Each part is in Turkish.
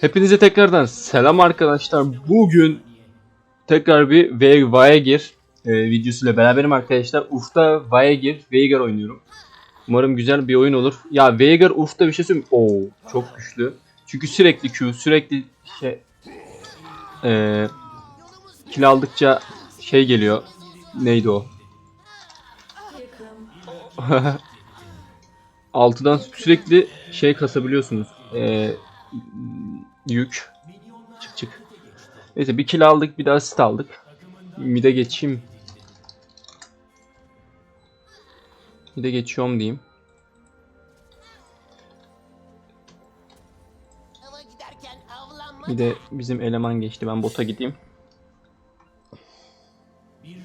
Hepinize tekrardan selam arkadaşlar. Bugün tekrar bir Ve- Vaegir e, videosuyla beraberim arkadaşlar. Uf'ta Vaegir, Veigar oynuyorum. Umarım güzel bir oyun olur. Ya Veigar Uf'ta bir şey söyleyeyim. Oo çok güçlü. Çünkü sürekli Q, sürekli şey e, kill aldıkça şey geliyor. Neydi o? Altıdan sürekli şey kasabiliyorsunuz. Ee, yük. Çık çık. Neyse bir kill aldık bir daha asist aldık. Mid'e geçeyim. Mid'e geçiyorum diyeyim. Bir de bizim eleman geçti. Ben bota gideyim. Bir.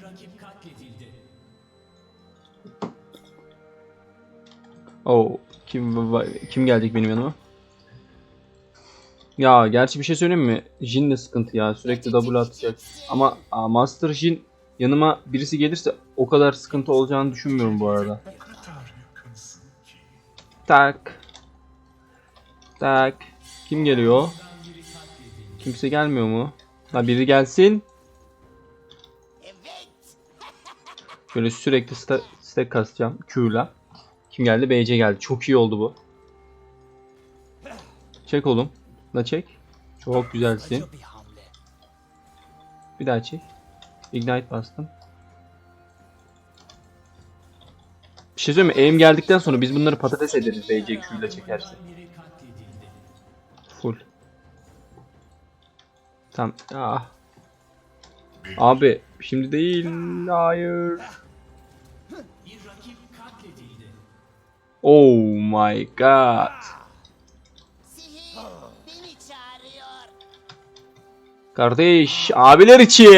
Oo, kim kim gelecek benim yanıma? Ya gerçi bir şey söyleyeyim mi? Jin de sıkıntı ya. Sürekli double atacak. Ama Master Jin yanıma birisi gelirse o kadar sıkıntı olacağını düşünmüyorum bu arada. Tak. Tak. Kim geliyor? Kimse gelmiyor mu? Ha biri gelsin. Şöyle sürekli sta- stack kasacağım Q'la. Kim geldi? BC geldi. Çok iyi oldu bu. Çek oğlum. Da çek. Çok güzelsin. Bir daha çek. Ignite bastım. Bir şey söyleyeyim mi? Aim geldikten sonra biz bunları patates ederiz BC Q ile çekerse. Biri katledildi. Full. Tamam. Ah. Abi şimdi değil. Hayır. Oh my god. Kardeş, abiler için.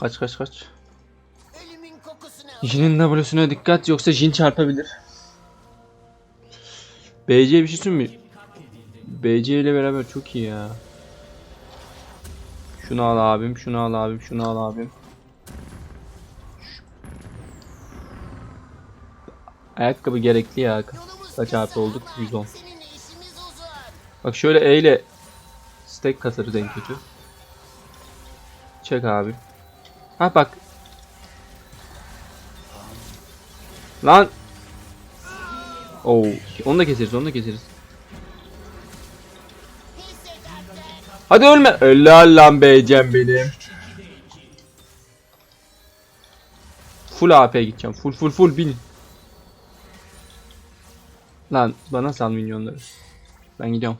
Kaç kaç kaç. Jin'in W'suna dikkat yoksa Jin çarpabilir. BC bir şey söyleyeyim? BC ile beraber çok iyi ya. Şunu al abim, şunu al abim, şunu al abim. Ayakkabı gerekli ya. Kaç AP olduk? ama 110. Seninle işimiz uzun. Bak şöyle E ile stack kasarız en kötü. Çek abi. Ha bak. Lan. Oo, onu da keseriz, onu da keseriz. Hadi ölme. Helal lan beycem benim. Full AP'ye gideceğim. Full full full bin. Lan bana sal minyonları. Ben gidiyorum.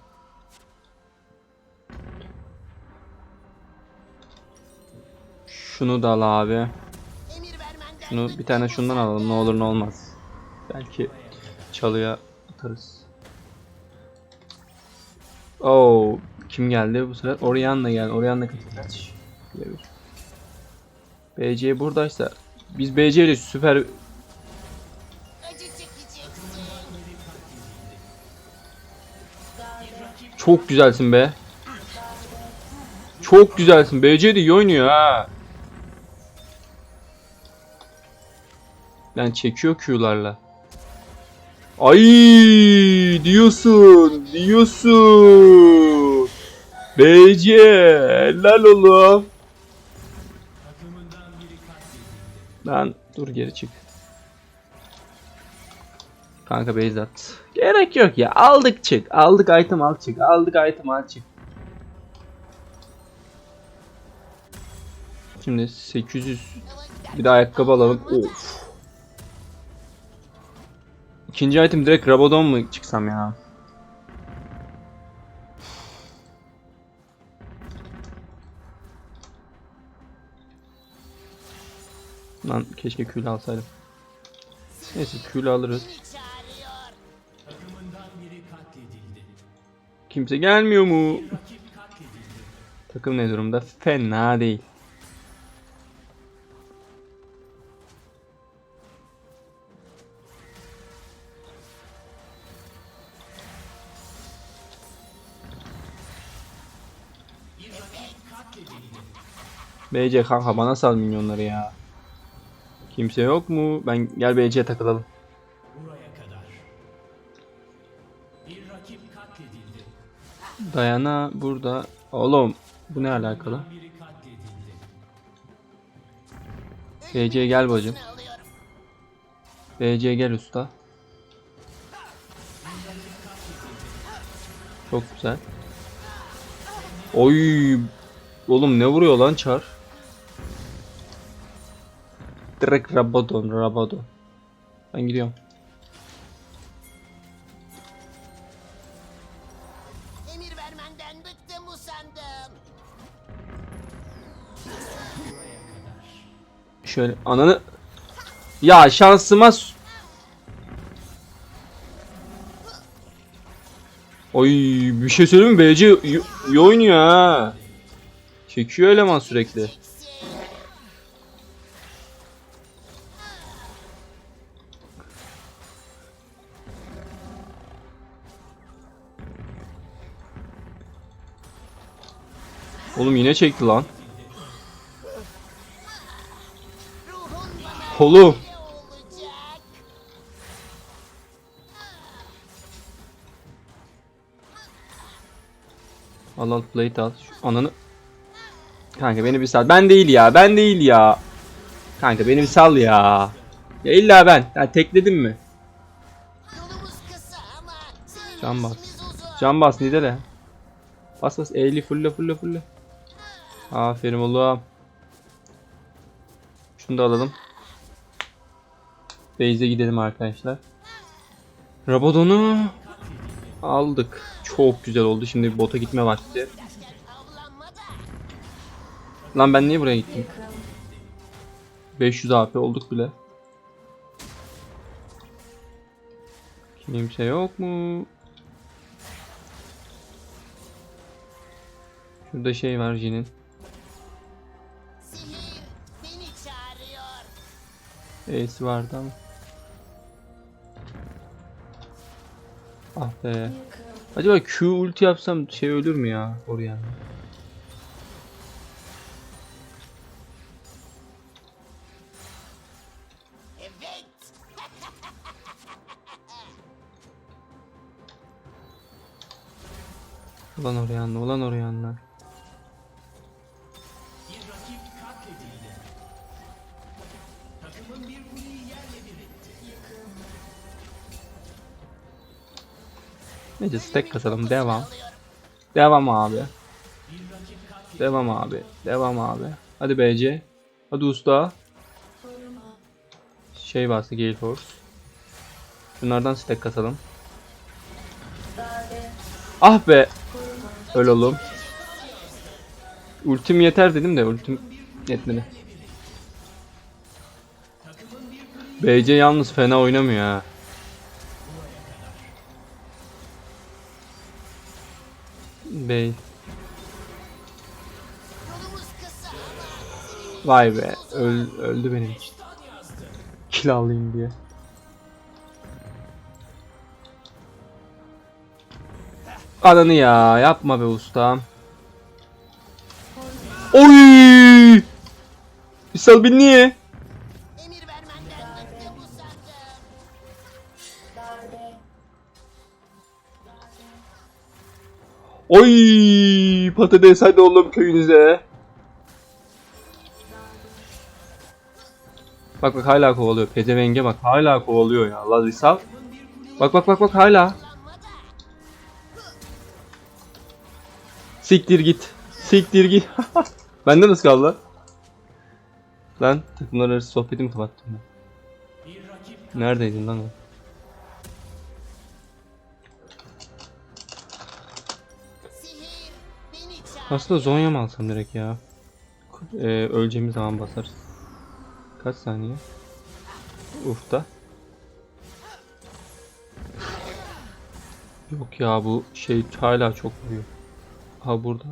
Şunu da al abi. Şunu bir tane şundan alalım ne olur ne olmaz. Belki çalıya atarız. Oo, kim geldi bu sefer? Orianna geldi. Orianna kaç? BC buradaysa biz BC ile süper çok güzelsin be. Çok güzelsin. BC de iyi oynuyor ha. Ben çekiyor Q'larla. Ay diyorsun, diyorsun. BC helal oğlum. Lan dur geri çık. Kanka base at. Gerek yok ya. Aldık çık. Aldık item al çık. Aldık item al çık. Şimdi 800 bir de ayakkabı alalım. Of. İkinci item direkt Rabadon mu çıksam ya? Lan keşke kül alsaydım. Neyse kül alırız. Kimse gelmiyor mu? Takım ne durumda? Fena değil. BC kanka bana sal minyonları ya. Kimse yok mu? Ben gel BC'ye takılalım. Dayana burada. Oğlum bu ne alakalı? BC gel bacım. BC gel usta. Çok güzel. Oy. Oğlum ne vuruyor lan çar? Direkt Rabadon, Rabadon. Ben gidiyorum. Emir vermenden bıktım usandım. Şöyle ananı Ya şansıma Oy bir şey söyleyeyim mi? BC iyi oynuyor ha. Çekiyor eleman sürekli. Oğlum yine çekti lan. Oğlum. Al al plate al. Şu ananı. Kanka beni bir sal. Ben değil ya. Ben değil ya. Kanka beni bir sal ya. Ya illa ben. Ya tekledim mi? Can bas. Can bas Nidale. Bas bas eğli fulle fulle fulle. Aferin oğlum. Şunu da alalım. Base'e gidelim arkadaşlar. Rabadon'u aldık. Çok güzel oldu. Şimdi bota gitme vakti. Lan ben niye buraya gittim? 500 AP olduk bile. Kimse yok mu? Şurada şey var Jin'in. Ace vardı ama. Ah be. Acaba Q ulti yapsam şey ölür mü ya? Evet. Ulan oraya ulan oraya Takımın bir kuleyi yerle bir etti. Neyse stack kasalım devam. Devam abi. Devam abi. Devam abi. Hadi BC. Hadi usta. Şey bastı Gale Force. Şunlardan stack kasalım. Ah be. Öl oğlum. Ultim yeter dedim de ultim yetmedi. BC yalnız fena oynamıyor ha. Bey. Vay be. Öl, öldü benim. Kill alayım diye. Ananı ya. Yapma be ustam. Oy! İsal bin niye? Oy! Patates hadi oğlum köyünüze. Bak bak hala kovalıyor. Pezevenge bak hala kovalıyor ya. Allah Risal. Bak bak bak bak hala. Siktir git. Siktir git. Bende nasıl kaldı? lan? Takımlar arası sohbetimi kapattım ben. Neredeydin lan Aslında Zonya mı alsam direkt ya? Ee, öleceğimiz zaman basarız. Kaç saniye? Ufta. Yok ya bu şey hala çok vuruyor. Ha burada.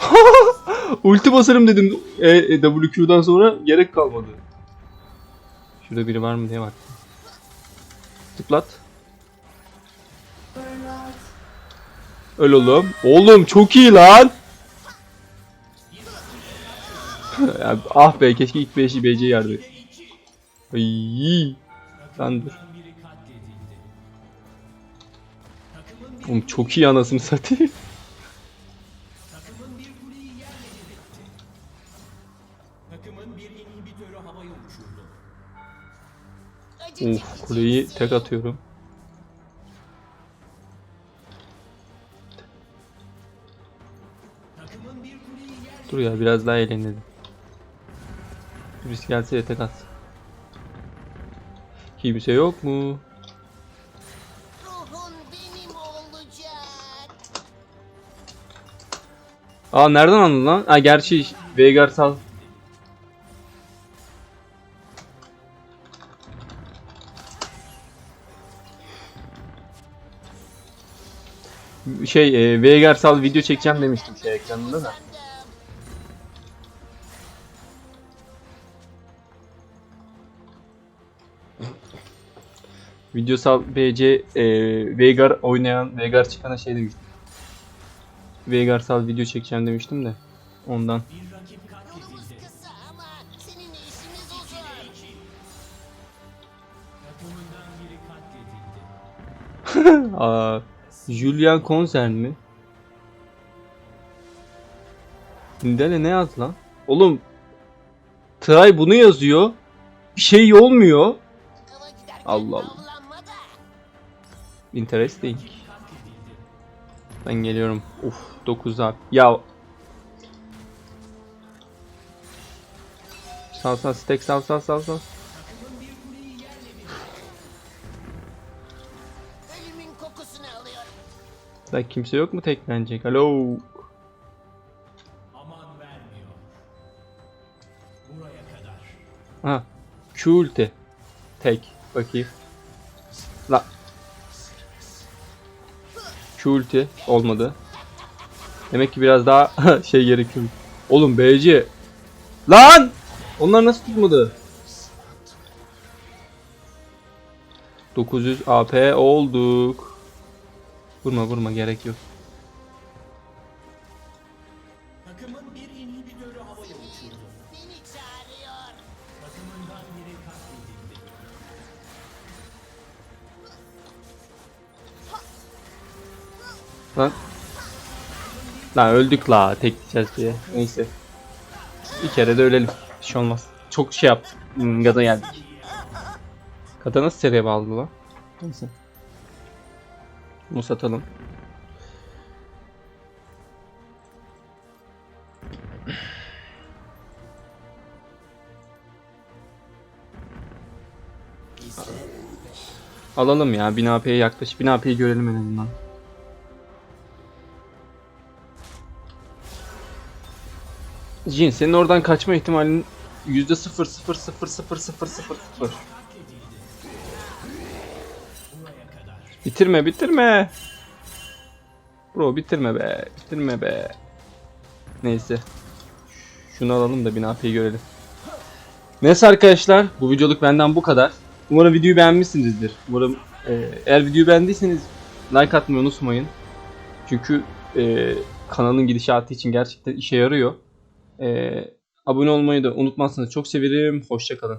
Ulti basarım dedim e, e, WQ'dan sonra gerek kalmadı. Şurada biri var mı diye bak. Tıklat. Öl oğlum. Oğlum çok iyi lan. Ah be keşke ilk 5'i BC yardı. Ay. Lan dur. Oğlum çok iyi anasını satayım. Of kuleyi tek atıyorum. Dur ya biraz daha eğlenelim. Birisi gelse de tek atsın. Kimse yok mu? Ruhun benim olacak. Aa nereden anladın lan? Ha gerçi Veigar sal. Şey e, Veigar sal video çekeceğim demiştim şey ekranında da. Videosal BC e, Veigar oynayan Veigar çıkana şey demiştim. Veigar sal video çekeceğim demiştim de ondan. Aa, Julian Konser mi? Nidale ne yazdı lan? Oğlum Tray bunu yazıyor. Bir şey olmuyor. Allah Allah. Interesting. Ben geliyorum. Uf 9 abi. Ya Sal sal stack sal sal sal sal. Da kimse yok mu teklenecek? Alo. Aman vermiyor. Buraya kadar. Ha. Q. Tek. Bakayım. La. Q ulti. Olmadı. Demek ki biraz daha şey gerekiyor. Oğlum BC. Lan! Onlar nasıl tutmadı? 900 AP olduk. Vurma vurma gerek yok. Lan. Lan öldük la tek diyeceğiz diye. Neyse. Bir kere de ölelim. Bir şey olmaz. Çok şey yaptık. Gaza geldik. Kata nasıl seriye bağladı lan? Neyse. Bunu satalım. Alalım ya. 1000 AP'ye yaklaş. 1000 AP'yi görelim en azından. Jin senin oradan kaçma ihtimalin yüzde sıfır sıfır sıfır sıfır sıfır sıfır sıfır. Bitirme bitirme. Bro bitirme be bitirme be. Neyse. Şunu alalım da bir AP'yi görelim. Neyse arkadaşlar bu videoluk benden bu kadar. Umarım videoyu beğenmişsinizdir. Umarım e, eğer videoyu beğendiyseniz like atmayı unutmayın. Çünkü e, kanalın gidişatı için gerçekten işe yarıyor. Ee, abone olmayı da unutmazsanız çok sevinirim. Hoşçakalın.